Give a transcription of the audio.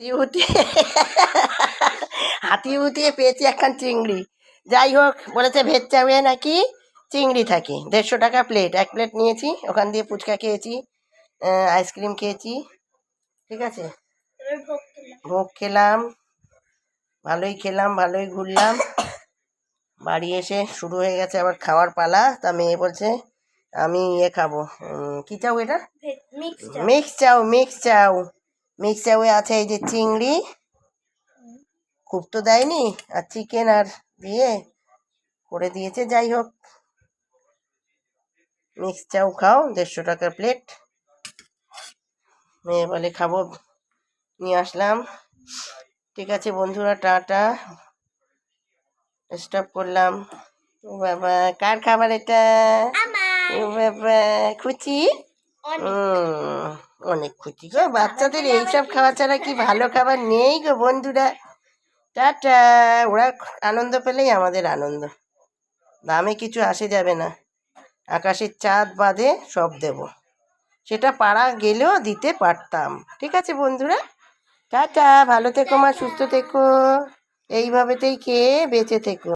হাতি উঠিয়ে হাতি উঠিয়ে পেয়েছি একখান চিংড়ি। যাই হোক বলেছে ভেজ চাউয়ে নাকি? চিংড়ি থাকে। দেড়শো টাকা প্লেট এক প্লেট নিয়েছি ওখান দিয়ে ফুচকা খেয়েছি আইসক্রিম খেয়েছি। ঠিক আছে? ভোগ খেলাম। ভালোই খেলাম ভালোই ঘুরলাম। বাড়ি এসে শুরু হয়ে গেছে আবার খাওয়ার পালা। তা মেয়ে বলছে আমি ইয়ে খাব। কি চাও এটা? Mix mix chow. Mix chow. Mix চাউয়ে আছে এই যে চিংড়ি। খুব তো দেয়নি আর চিকেন আর দিয়ে করে দিয়েছে যাই হোক। মিক্স চাউ খাও দেড়শো টাকার প্লেট মেয়ে বলে খাব নিয়ে আসলাম। ঠিক আছে বন্ধুরা টাটা। স্টপ করলাম। ও বাবা কার খাবার এটা? ও বাবা খুচি? অনেক। খুশি গো বাচ্চাদের এইসব খাওয়া ছাড়া কি ভালো খাবার নেই গো বন্ধুরা। টাটা। ওরা আনন্দ পেলেই আমাদের আনন্দ। দামে কিছু আসে যাবে না। আকাশের চাঁদ বাদে সব দেব। সেটা পাড়া গেলেও দিতে পারতাম। ঠিক আছে বন্ধুরা? টাটা। ভালো থেকো মা সুস্থ থেকো। এইভাবেতেই খেয়ে বেঁচে থেকো।